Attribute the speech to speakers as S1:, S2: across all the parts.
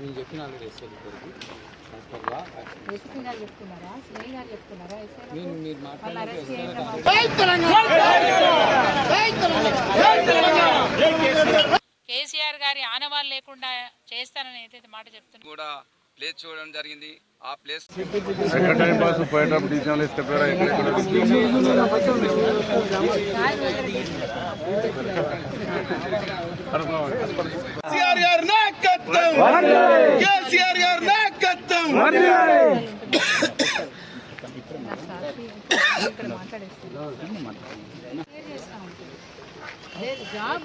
S1: నేను చెప్పిన already SI
S2: SP గారు చెప్తున్నారా? సిఐ గారు చెప్తున్నారా? ఎస్ఐ గారు?
S1: నేను మీరు
S3: కేసీఆర్ గారి ఆనవాళ్ళు లేకుండా చేస్తానని ఏదైతే మాట చెప్తున్నారు
S4: కూడా ప్లేస్ చూడడం జరిగింది. ఆ ప్లేస్
S5: టైం పాస్ పోయేటప్పుడు
S6: గారి నాయకత్వం! కేసీఆర్ గారి నాయకత్వం!
S2: ఉంటారు. లేదు జాబ్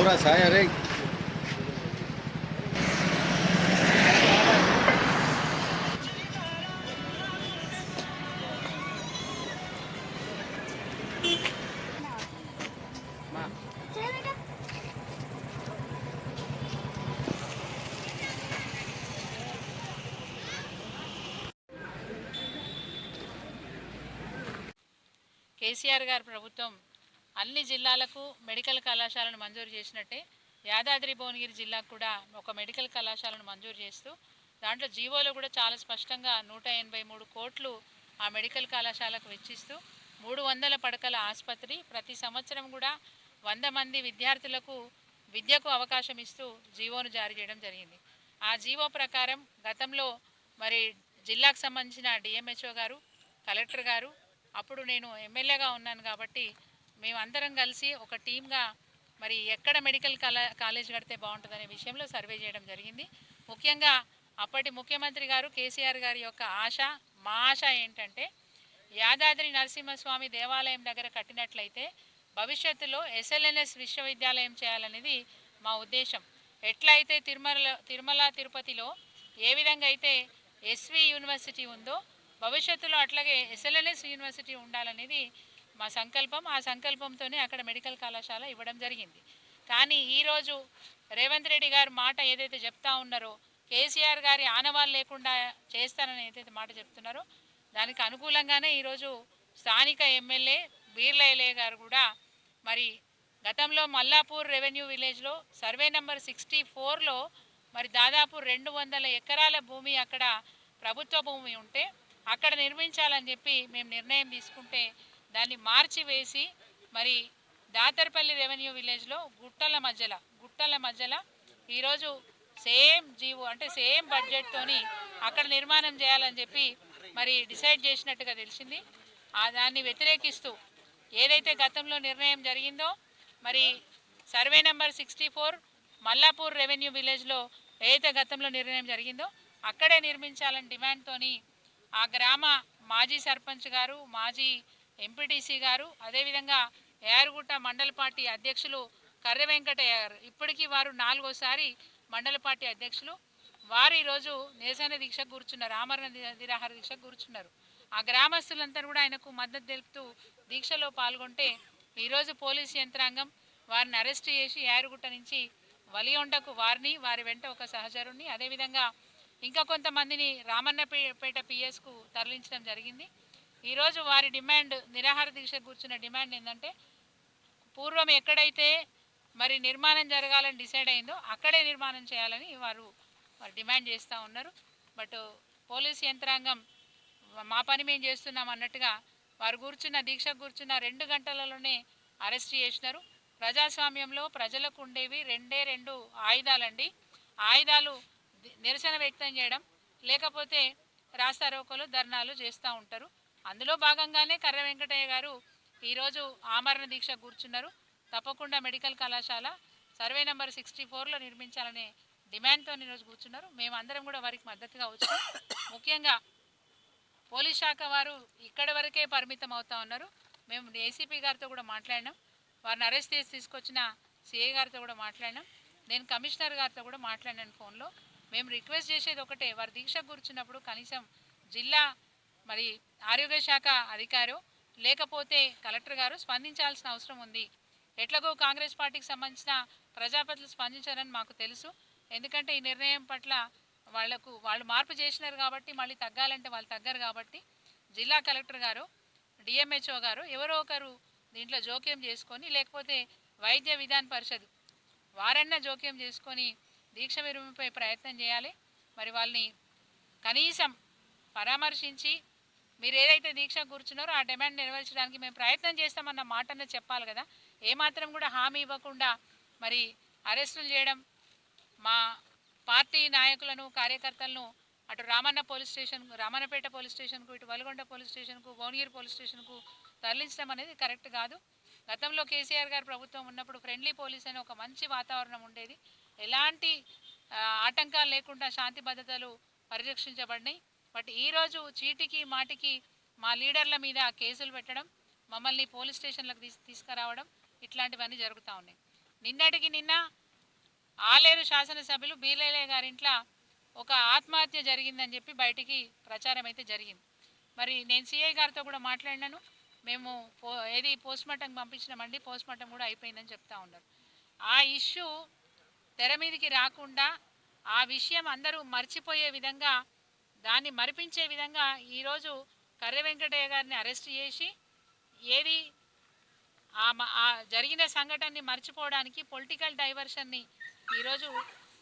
S1: पूरा साया रे
S3: కేసీఆర్ గారి ప్రభుత్వం అన్ని జిల్లాలకు మెడికల్ కళాశాలను మంజూరు చేసినట్టే యాదాద్రి భువనగిరి జిల్లాకు కూడా ఒక మెడికల్ కళాశాలను మంజూరు చేస్తూ దాంట్లో జీవోలో కూడా చాలా స్పష్టంగా నూట ఎనభై మూడు కోట్లు ఆ మెడికల్ కళాశాలకు వెచ్చిస్తూ మూడు వందల పడకల ఆసుపత్రి ప్రతి సంవత్సరం కూడా వంద మంది విద్యార్థులకు విద్యకు అవకాశం ఇస్తూ జీవోను జారీ చేయడం జరిగింది. ఆ జీవో ప్రకారం గతంలో మరి జిల్లాకు సంబంధించిన డిఎంహెచ్ఓ గారు కలెక్టర్ గారు అప్పుడు నేను ఎమ్మెల్యేగా ఉన్నాను కాబట్టి మేమందరం కలిసి ఒక టీమ్గా మరి ఎక్కడ మెడికల్ కళా కాలేజ్ కడితే బాగుంటుందనే విషయంలో సర్వే చేయడం జరిగింది. ముఖ్యంగా అప్పటి ముఖ్యమంత్రి గారు కేసీఆర్ గారి యొక్క ఆశ మా ఆశ ఏంటంటే యాదాద్రి నరసింహస్వామి దేవాలయం దగ్గర కట్టినట్లయితే భవిష్యత్తులో ఎస్ఎల్ఎన్ఎస్ విశ్వవిద్యాలయం చేయాలనేది మా ఉద్దేశం. ఎట్లయితే తిరుమల తిరుమల తిరుపతిలో ఏ విధంగా అయితే ఎస్వి యూనివర్సిటీ ఉందో భవిష్యత్తులో అట్లాగే ఎస్ఎల్ఎన్ఎస్ యూనివర్సిటీ ఉండాలనేది మా సంకల్పం ఆ సంకల్పంతోనే అక్కడ మెడికల్ కళాశాల ఇవ్వడం జరిగింది. కానీ ఈరోజు రేవంత్ రెడ్డి గారు మాట ఏదైతే చెప్తా ఉన్నారో కేసీఆర్ గారి ఆనవాళ్ళు లేకుండా చేస్తానని ఏదైతే మాట చెప్తున్నారో దానికి అనుకూలంగానే ఈరోజు స్థానిక ఎమ్మెల్యే బీర్ల ఎలయ్య గారు కూడా మరి గతంలో మల్లాపూర్ రెవెన్యూ విలేజ్లో సర్వే నెంబర్ సిక్స్టీ ఫోర్లో మరి దాదాపు రెండు వందల ఎకరాల భూమి అక్కడ ప్రభుత్వ భూమి ఉంటే అక్కడ నిర్మించాలని చెప్పి మేము నిర్ణయం తీసుకుంటే దాన్ని మార్చి వేసి మరి దాతర్పల్లి రెవెన్యూ విలేజ్లో గుట్టల మధ్యలో గుట్టల మధ్యలో ఈరోజు సేమ్ జీవో అంటే సేమ్ బడ్జెట్తోని అక్కడ నిర్మాణం చేయాలని చెప్పి మరి డిసైడ్ చేసినట్టుగా తెలిసింది. ఆ దాన్ని వ్యతిరేకిస్తూ ఏదైతే గతంలో నిర్ణయం జరిగిందో మరి survey number sixty four Mallapur revenue విలేజ్లో ఏదైతే గతంలో నిర్ణయం జరిగిందో అక్కడే నిర్మించాలని డిమాండ్తోని ఆ గ్రామ మాజీ సర్పంచ్ గారు మాజీ ఎంపీటీసీ గారు అదేవిధంగా ఏరుగుట్ట మండల పార్టీ అధ్యక్షులు కర్రె వెంకటయ్య గారు. ఇప్పటికీ వారు నాలుగోసారి మండల పార్టీ అధ్యక్షులు. వారు ఈరోజు నిరసన దీక్ష కూర్చున్నారు ఆమరణ నిరాహార దీక్ష కూర్చున్నారు. ఆ గ్రామస్తులంతా కూడా ఆయనకు మద్దతు తెలుపుతూ దీక్షలో పాల్గొంటే ఈరోజు పోలీసు యంత్రాంగం వారిని అరెస్ట్ చేసి యారుగుట్ట నుంచి వలియొండకు వారిని వారి వెంట ఒక సహచరుణ్ణి అదేవిధంగా ఇంకా కొంతమందిని రామన్నపేట పిఎస్కు తరలించడం జరిగింది. ఈరోజు వారి డిమాండ్ నిరాహార దీక్ష కూర్చున్న డిమాండ్ ఏంటంటే పూర్వం ఎక్కడైతే మరి నిర్మాణం జరగాలని డిసైడ్ అయిందో అక్కడే నిర్మాణం చేయాలని వారు వారు డిమాండ్ చేస్తూ ఉన్నారు. బట్ పోలీస్ యంత్రాంగం మా పని మేము చేస్తున్నాం అన్నట్టుగా వారు కూర్చున్న దీక్ష కూర్చున్న రెండు గంటలలోనే అరెస్ట్ చేసినారు. ప్రజాస్వామ్యంలో ప్రజలకు ఉండేవి రెండే రెండు ఆయుధాలండి. ఆయుధాలు నిరసన వ్యక్తం చేయడం లేకపోతే రాస్తారోకలు ధర్నాలు చేస్తూ ఉంటారు. అందులో భాగంగానే కర్ర వెంకటయ్య గారు ఈరోజు ఆమరణ దీక్ష కూర్చున్నారు. తప్పకుండా మెడికల్ కళాశాల సర్వే నెంబర్ సిక్స్టీ ఫోర్లో నిర్మించాలనే డిమాండ్తో ఈరోజు కూర్చున్నారు. మేము అందరం కూడా వారికి మద్దతుగా వచ్చాం. ముఖ్యంగా పోలీస్ శాఖ వారు ఇక్కడి వరకే పరిమితం అవుతా ఉన్నారు. మేము ఏసీపీ గారితో కూడా మాట్లాడినాం. వారిని అరెస్ట్ చేసి తీసుకొచ్చిన సీఏ గారితో కూడా మాట్లాడినాం. నేను కమిషనర్ గారితో కూడా మాట్లాడినాను ఫోన్లో. మేము రిక్వెస్ట్ చేసేది ఒకటే వారు దీక్ష కూర్చున్నప్పుడు కనీసం జిల్లా మరి ఆరోగ్య శాఖ అధికారు లేకపోతే కలెక్టర్ గారు స్పందించాల్సిన అవసరం ఉంది. ఎట్లాగో కాంగ్రెస్ పార్టీకి సంబంధించిన ప్రజాపతులు స్పందించారని మాకు తెలుసు. ఎందుకంటే ఈ నిర్ణయం పట్ల వాళ్ళకు వాళ్ళు మార్పు చేసినారు కాబట్టి మళ్ళీ తగ్గాలంటే వాళ్ళు తగ్గరు కాబట్టి జిల్లా కలెక్టర్ గారు డిఎంహెచ్ఓ గారు ఎవరో ఒకరు దీంట్లో జోక్యం చేసుకొని లేకపోతే వైద్య విధాన పరిషత్ వారన్నా జోక్యం చేసుకొని దీక్ష విరమిపై ప్రయత్నం చేయాలి. మరి వాళ్ళని కనీసం పరామర్శించి మీరు ఏదైతే దీక్ష కూర్చున్నారో ఆ డిమాండ్ నెరవేర్చడానికి మేము ప్రయత్నం చేస్తామన్న మాటనే చెప్పాలి కదా. ఏమాత్రం కూడా హామీ ఇవ్వకుండా మరి అరెస్టులు చేయడం మా పార్టీ నాయకులను కార్యకర్తలను అటు Ramanna police station Ramannapet police స్టేషన్కు ఇటు వలగొండ పోలీస్ స్టేషన్కు భువనగిరి పోలీస్ స్టేషన్కు తరలించడం అనేది కరెక్ట్ కాదు. గతంలో కేసీఆర్ గారు ప్రభుత్వం ఉన్నప్పుడు ఫ్రెండ్లీ పోలీస్ అనే ఒక మంచి వాతావరణం ఉండేది. ఎలాంటి ఆటంకాలు లేకుండా శాంతి భద్రతలు పరిరక్షించబడినాయి. బట్ ఈరోజు చీటికి మాటికి మా లీడర్ల మీద కేసులు పెట్టడం మమ్మల్ని పోలీస్ స్టేషన్లకు తీసు తీసుకురావడం ఇట్లాంటివన్నీ జరుగుతూ ఉన్నాయి. నిన్నటికి నిన్న ఆలేరు శాసనసభ్యులు బీలేలే గారింట్లో ఒక ఆత్మహత్య జరిగిందని చెప్పి బయటికి ప్రచారం అయితే జరిగింది. మరి నేను సిఐ గారితో కూడా మాట్లాడినాను. మేము పో ఏది పోస్ట్మార్టం పంపించినామండి పోస్ట్మార్టం కూడా అయిపోయిందని చెప్తా ఉన్నారు. ఆ ఇష్యూ తెర మీదకి రాకుండా ఆ విషయం అందరూ మర్చిపోయే విధంగా దాన్ని మరిపించే విధంగా ఈరోజు కర్రె వెంకటయ్య గారిని అరెస్ట్ చేసి ఏది ఆ జరిగిన సంఘటనని మర్చిపోవడానికి పొలిటికల్ డైవర్షన్ని ఈరోజు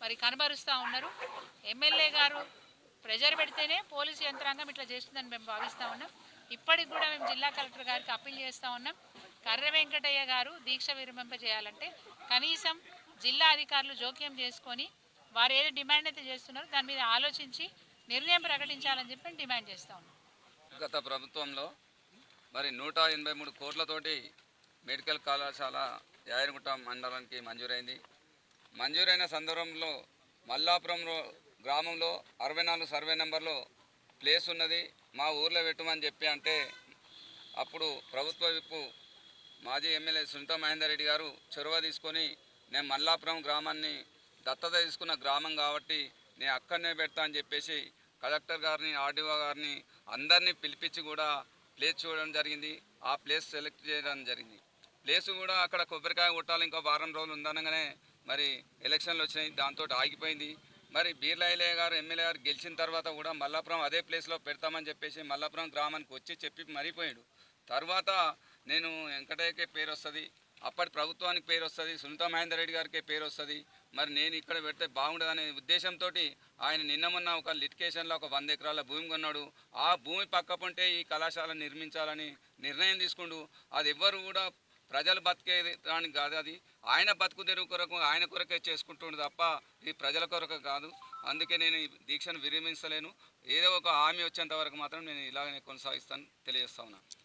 S3: మరి కనబరుస్తూ ఉన్నారు. ఎమ్మెల్యే గారు ప్రెజర్ పెడితేనే పోలీసు యంత్రాంగం ఇట్లా చేస్తుందని మేము భావిస్తూ ఉన్నాం. ఇప్పటికి కూడా మేము జిల్లా కలెక్టర్ గారికి అప్పీల్ చేస్తూ ఉన్నాం. కర్ర వెంకటయ్య గారు దీక్ష విరమింపజేయాలంటే కనీసం జిల్లా అధికారులు జోక్యం చేసుకొని వారు ఏది డిమాండ్ అయితే చేస్తున్నారో దాని మీద ఆలోచించి నిర్ణయం ప్రకటించాలని చెప్పి డిమాండ్ చేస్తా ఉన్నాం.
S4: గత ప్రభుత్వంలో మరి నూట ఎనభై మూడు కోట్లతోటి మెడికల్ కళాశాల యాయనగుట్ట మండలానికి మంజూరైంది. మంజూరైన సందర్భంలో మల్లాపురంలో గ్రామంలో అరవై నాలుగు సర్వే నెంబర్లో ప్లేస్ ఉన్నది. మా ఊర్లో పెట్టమని చెప్పి అంటే అప్పుడు ప్రభుత్వ విప్పు మాజీ ఎమ్మెల్యే సునీత మహేందర్ రెడ్డి గారు చొరవ తీసుకొని నేను మల్లాపురం గ్రామాన్ని దత్తత తీసుకున్న గ్రామం కాబట్టి నేను అక్కడనే పెడతా అని చెప్పేసి కలెక్టర్ గారిని ఆర్డీఓ గారిని అందరినీ పిలిపించి కూడా ప్లేస్ చూడడం జరిగింది. ఆ ప్లేస్ సెలెక్ట్ చేయడం జరిగింది. ప్లేస్ కూడా అక్కడ కొబ్బరికాయ కొట్టాలి ఇంకో వారం రోజులు ఉందనగానే మరి ఎలక్షన్లు వచ్చినాయి దాంతో ఆగిపోయింది. మరి బీర్లాయిలే గారు ఎమ్మెల్యే గారు గెలిచిన తర్వాత కూడా మల్లాపురం అదే ప్లేస్లో పెడతామని చెప్పేసి మల్లాపురం గ్రామానికి వచ్చి చెప్పి మరిపోయాడు. తర్వాత నేను వెంకటయ్యకే పేరు వస్తుంది. అప్పటి ప్రభుత్వానికి పేరు వస్తుంది సునీత మహేందర్ రెడ్డి గారికే పేరు వస్తుంది. మరి నేను ఇక్కడ పెడితే బాగుండదనే ఉద్దేశంతో ఆయన నిన్న మొన్న ఒక లిటికేషన్లో ఒక వంద ఎకరాల భూమి కొన్నాడు. ఆ భూమి పక్కకుంటే ఈ కళాశాల నిర్మించాలని నిర్ణయం తీసుకుండు. అది ఎవ్వరు కూడా ప్రజలు బతికే దానికి కాదు అది. ఆయన బతుకు తెరువు కొరకు ఆయన కొరకే చేసుకుంటుండు తప్ప ఇది ప్రజల కొరకు కాదు. అందుకే నేను ఈ దీక్షను విరమించలేను. ఏదో ఒక హామీ వచ్చేంత వరకు మాత్రం నేను ఇలాగనే కొనసాగిస్తాను తెలియజేస్తా ఉన్నాను